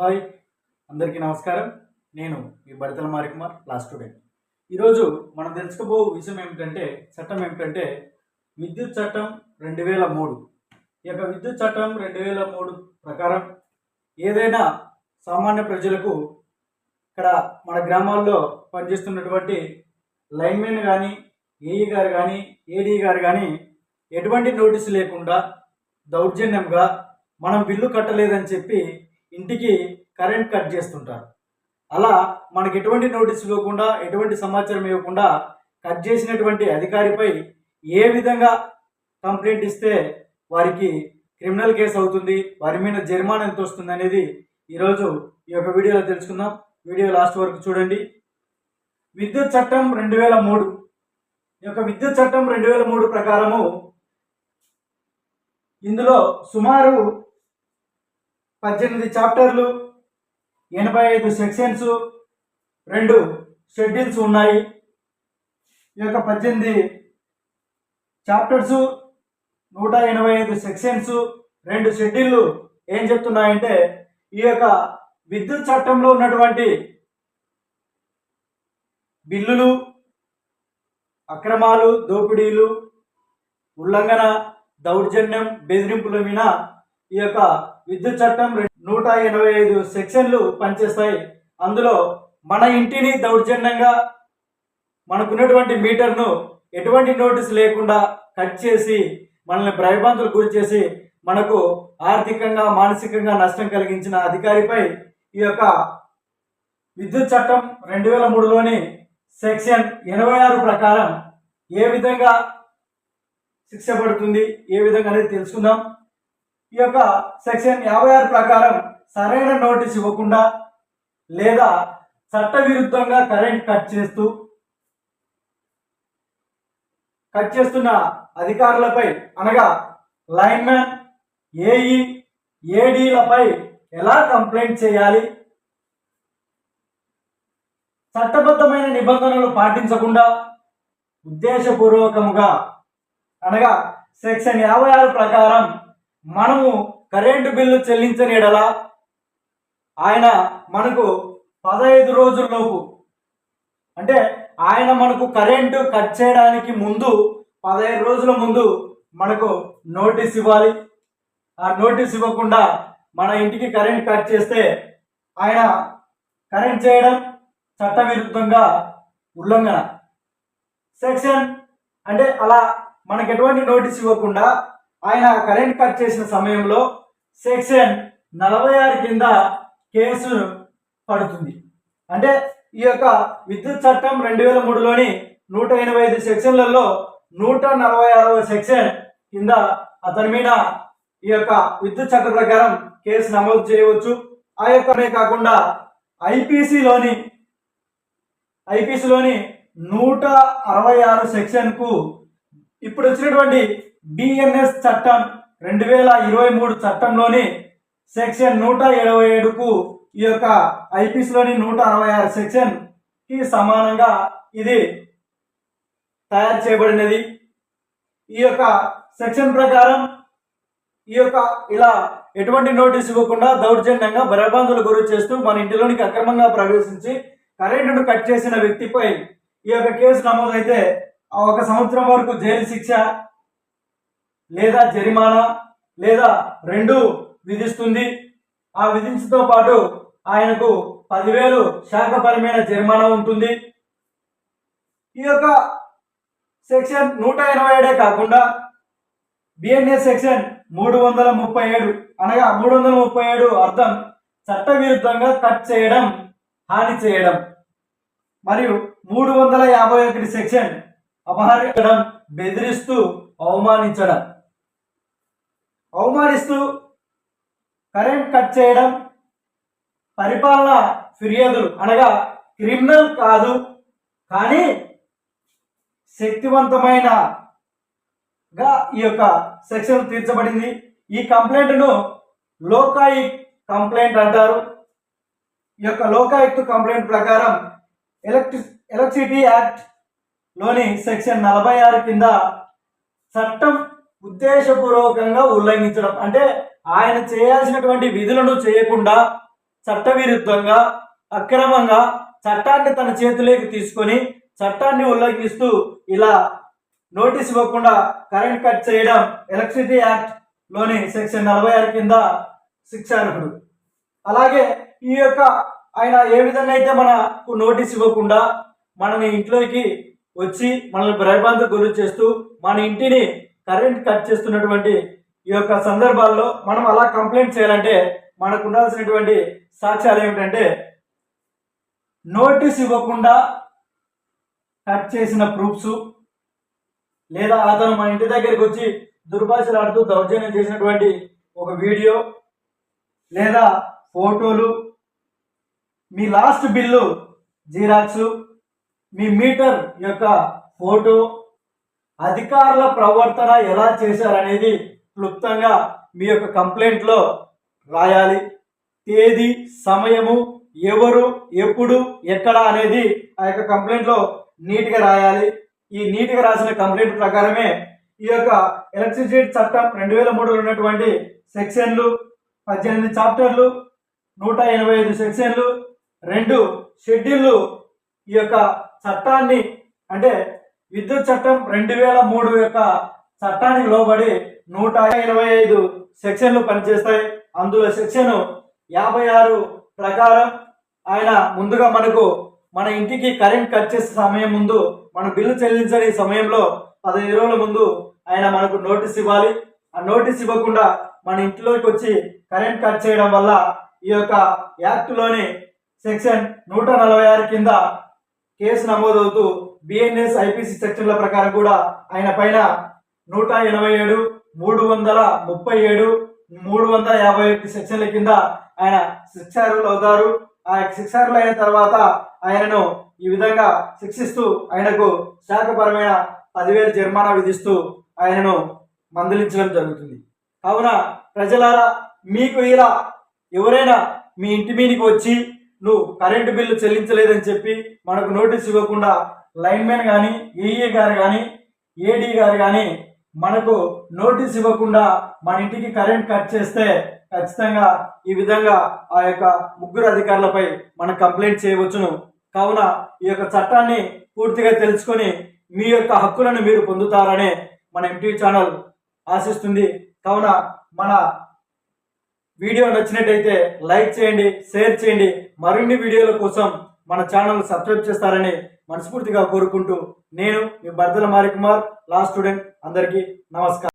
Hi అందరికీ నమస్కారం. నేను మీ బడితల మారికుమార్ క్లాస్ స్టూడెంట్ ఈరోజు మనం తెలుసుకోబో విషయం ఏమిటంటే చట్టం ఏమిటంటే విద్యుత్ చట్టం రెండు వేల మూడు. ఈ యొక్క విద్యుత్ చట్టం రెండు వేల మూడు ప్రకారం ఏదైనా సామాన్య ప్రజలకు ఇక్కడ మన గ్రామాల్లో పనిచేస్తున్నటువంటి లైన్మెన్ కానీ ఏఈ గారు కానీ ఏడీ గారు కానీ ఎటువంటి నోటీసు లేకుండా దౌర్జన్యంగా మనం బిల్లు కట్టలేదని చెప్పి ఇంటికి కరెంట్ కట్ చేస్తుంటారు. అలా మనకి ఎటువంటి నోటీస్ ఇవ్వకుండా ఎటువంటి సమాచారం ఇవ్వకుండా కట్ చేసినటువంటి అధికారిపై ఏ విధంగా కంప్లైంట్ ఇస్తే వారికి క్రిమినల్ కేసు అవుతుంది వారి మీద జరిమానా ఎంత వస్తుంది అనేది ఈరోజు ఈ యొక్క వీడియోలో తెలుసుకుందాం. వీడియో లాస్ట్ వరకు చూడండి. విద్యుత్ చట్టం రెండు వేల మూడు. ఈ యొక్క విద్యుత్ చట్టం రెండు వేల మూడు ప్రకారము ఇందులో సుమారు పద్దెనిమిది చాప్టర్లు ఎనభై ఐదు సెక్షన్స్ రెండు షెడ్యూల్స్ ఉన్నాయి. ఈ యొక్క పద్దెనిమిది చాప్టర్స్ నూట ఎనభై ఐదు సెక్షన్స్ రెండు షెడ్యూళ్ళు ఏం చెప్తున్నాయంటే ఈ యొక్క విద్యుత్ చట్టంలో ఉన్నటువంటి బిల్లులు అక్రమాలు దోపిడీలు ఉల్లంఘన దౌర్జన్యం బెదిరింపుల మీద ఈ యొక్క విద్యుత్ చట్టం నూట ఎనభై ఐదు సెక్షన్లు పనిచేస్తాయి. అందులో మన ఇంటిని దౌర్జన్యంగా మనకున్నటువంటి మీటర్ను ఎటువంటి నోటీస్ లేకుండా కట్ చేసి మనల్ని భయభ్రాంతులకు గురి చేసి మనకు ఆర్థికంగా మానసికంగా నష్టం కలిగించిన అధికారిపై ఈ యొక్క విద్యుత్ చట్టం రెండు వేల మూడులోని సెక్షన్ ఎనభై ఆరు ప్రకారం ఏ విధంగా శిక్ష పడుతుంది ఏ విధంగా అనేది తెలుసుకుందాం. ఈ యొక్క సెక్షన్ యాభై ఆరు ప్రకారం సరైన నోటీస్ ఇవ్వకుండా లేదా చట్టవిరుద్ధంగా కరెంట్ కట్ చేస్తూ కట్ చేస్తున్న అధికారులపై అనగా లైన్మెన్ ఏఈ ఏడీలపై ఎలా కంప్లైంట్ చేయాలి? చట్టబద్ధమైన నిబంధనలు పాటించకుండా ఉద్దేశపూర్వకముగా అనగా సెక్షన్ యాభై ఆరు ప్రకారం మనము కరెంటు బిల్లు చెల్లించని ఎడలా ఆయన మనకు పదహైదు రోజుల్లోపు అంటే ఆయన మనకు కరెంటు కట్ చేయడానికి ముందు పదహైదు రోజుల ముందు మనకు నోటీస్ ఇవ్వాలి. ఆ నోటీస్ ఇవ్వకుండా మన ఇంటికి కరెంట్ కట్ చేస్తే ఆయన కరెంట్ చేయడం చట్టవిరుద్ధంగా ఉల్లంఘన. సెక్షన్ అంటే అలా మనకు ఎటువంటి నోటీస్ ఇవ్వకుండా ఆయన కరెంట్ కట్ చేసిన సమయంలో సెక్షన్ నలభై ఆరు కింద కేసు పడుతుంది. అంటే ఈ యొక్క విద్యుత్ చట్టం రెండు వేల మూడులోని నూట ఎనభై ఐదు సెక్షన్లలో నూట నలభై ఆరవ సెక్షన్ కింద అతని మీద ఈ యొక్క విద్యుత్ చట్ట ప్రకారం కేసు నమోదు చేయవచ్చు. ఆ యొక్కనే కాకుండా ఐపీసీలోని ఐపీసీలోని నూట అరవై ఆరు సెక్షన్కు ఇప్పుడు వచ్చినటువంటి బిఎన్ఎస్ చట్టం రెండు వేల ఇరవై మూడు చట్టంలోని సెక్షన్ నూట ఇరవై ఏడుకు ఈ యొక్క ఐపీసీలోని నూట అరవై ఆరు సెక్షన్కి సమానంగా ఇది తయారు చేయబడినది. ఈ యొక్క సెక్షన్ ప్రకారం ఈ యొక్క ఇలా ఎటువంటి నోటీస్ ఇవ్వకుండా దౌర్జన్యంగా భయభ్రాంతులు గురి చేస్తూ మన ఇంటిలోనికి అక్రమంగా ప్రవేశించి కరెంటును కట్ చేసిన వ్యక్తిపై ఈ యొక్క కేసు నమోదైతే ఆ ఒక సంవత్సరం వరకు జైలు శిక్ష లేదా జరిమానా లేదా రెండు విధిస్తుంది. ఆ విధించతో పాటు ఆయనకు పదివేలు శాఖపరమైన జరిమానా ఉంటుంది. ఈ యొక్క సెక్షన్ నూట ఇరవై ఏడే కాకుండా బిఎన్ఎస్ సెక్షన్ మూడు వందల ముప్పై ఏడు అనగా మూడు వందల ముప్పై ఏడు అర్థం చట్టవిరుద్ధంగా కట్ చేయడం హాని చేయడం మరియు మూడు వందల యాభై ఒకటి సెక్షన్ అపహరించడం బెదిరిస్తూ అవమానించడం. అవమానిస్తూ కరెంట్ కట్ చేయడం పరిపాలన ఫిర్యాదులు అనగా క్రిమినల్ కాదు కానీ శక్తివంతమైన గా ఈ యొక్క సెక్షన్ తీర్చబడింది. ఈ కంప్లైంట్ను లోకాయుక్ కంప్లైంట్ అంటారు. ఈ యొక్క లోకాయుక్త కంప్లైంట్ ప్రకారం ఎలక్ట్రి ఎలక్ట్రిసిటీ యాక్ట్లోని సెక్షన్ నలభై ఆరు కింద చట్టం ఉద్దేశపూర్వకంగా ఉల్లంఘించడం. అంటే ఆయన చేయాల్సినటువంటి విధులను చేయకుండా చట్టవిరుద్ధంగా అక్రమంగా చట్టాన్ని తన చేతిలోకి తీసుకొని చట్టాన్ని ఉల్లంఘిస్తూ ఇలా నోటీస్ ఇవ్వకుండా కరెంట్ కట్ చేయడం ఎలక్ట్రిసిటీ యాక్ట్లోని సెక్షన్ నలభై ఆరు కింద శిక్షార్హుడు అలాగే ఈ యొక్క ఆయన ఏ విధంగా అయితే మనకు నోటీస్ ఇవ్వకుండా మనని ఇంట్లోకి వచ్చి మనల్ని భయభ్రాంతికి గురి చేస్తూ మన ఇంటిని కరెంట్ కట్ చేస్తున్నటువంటి ఈ యొక్క సందర్భాల్లో మనం అలా కంప్లైంట్ చేయాలంటే మనకు ఉండాల్సినటువంటి సాక్ష్యాలు ఏమిటంటే నోటీస్ ఇవ్వకుండా కట్ చేసిన ప్రూఫ్స్ లేదా అతను మన ఇంటి దగ్గరికి వచ్చి దుర్భాషలు ఆడుతూ దౌర్జన్యం చేసినటువంటి ఒక వీడియో లేదా ఫోటోలు మీ లాస్ట్ బిల్లు జీరాక్స్ మీ మీటర్ యొక్క ఫోటో అధికారుల ప్రవర్తన ఎలా చేశారనేది క్లుప్తంగా మీ యొక్క కంప్లైంట్లో రాయాలి. తేదీ సమయము ఎవరు ఎప్పుడు ఎక్కడ అనేది ఆ యొక్క కంప్లైంట్లో నీట్గా రాయాలి. ఈ నీట్గా రాసిన కంప్లైంట్ ప్రకారమే ఈ యొక్క ఎలక్ట్రిసిటీ చట్టం రెండు వేల మూడులో ఉన్నటువంటి సెక్షన్లు పద్దెనిమిది చాప్టర్లు నూట ఎనభై ఐదు సెక్షన్లు రెండు షెడ్యూళ్ళు ఈ యొక్క చట్టాన్ని అంటే విద్యుత్ చట్టం రెండు వేల మూడు యొక్క చట్టానికి లోబడి నూట ఇరవై ఐదు సెక్షన్లు పనిచేస్తాయి. అందులో సెక్షన్ యాభై ఆరు ప్రకారం ఆయన ముందుగా మనకు మన ఇంటికి కరెంట్ కట్ చేసే సమయం ముందు మన బిల్లు చెల్లించని సమయంలో పదహైదు రోజుల ముందు ఆయన మనకు నోటీస్ ఇవ్వాలి. ఆ నోటీస్ ఇవ్వకుండా మన ఇంట్లోకి వచ్చి కరెంట్ కట్ చేయడం వల్ల ఈ యొక్క యాక్ట్లోని సెక్షన్ నూట నలభై ఆరు కింద కేసు నమోదవుతూ బిఎన్ఎస్ ఐపీసీ సెక్షన్ల ప్రకారం కూడా ఆయన పైన నూట ఎనభై ఏడు మూడు వందల ముప్పై ఏడు మూడు వందల యాభై ఒకటి సెక్షన్ల కింద ఆయన శిక్షార్హులు అవుతారు. ఆ శిక్షార్హులు అయిన తర్వాత ఆయనను ఈ విధంగా శిక్షిస్తూ ఆయనకు శాఖపరమైన పదివేలు జరిమానా విధిస్తూ ఆయనను మందలించడం జరుగుతుంది. కావున ప్రజలారా మీకు ఇలా ఎవరైనా మీ ఇంటి మీదకి వచ్చి నువ్వు కరెంటు బిల్లు చెల్లించలేదని చెప్పి మనకు నోటీస్ ఇవ్వకుండా లైన్మెన్ కానీ ఏఈ గారు కానీ ఏడీ గారు కానీ మనకు నోటీస్ ఇవ్వకుండా మన ఇంటికి కరెంట్ కట్ చేస్తే ఖచ్చితంగా ఈ విధంగా ఆ యొక్క ముగ్గురు అధికారులపై మనం కంప్లైంట్ చేయవచ్చును. కావున ఈ యొక్క చట్టాన్ని పూర్తిగా తెలుసుకొని మీ యొక్క హక్కులను మీరు పొందుతారనే మన ఎంటీవీ ఛానల్ ఆశిస్తుంది. కావున మన వీడియో నచ్చినట్టయితే లైక్ చేయండి షేర్ చేయండి. మరిన్ని వీడియోల కోసం మన ఛానల్ సబ్స్క్రైబ్ చేస్తారని మనస్ఫూర్తిగా కోరుకుంటూ నేను మీ భర్తల మారి కుమార్ లా స్టూడెంట్ అందరికీ నమస్కారం.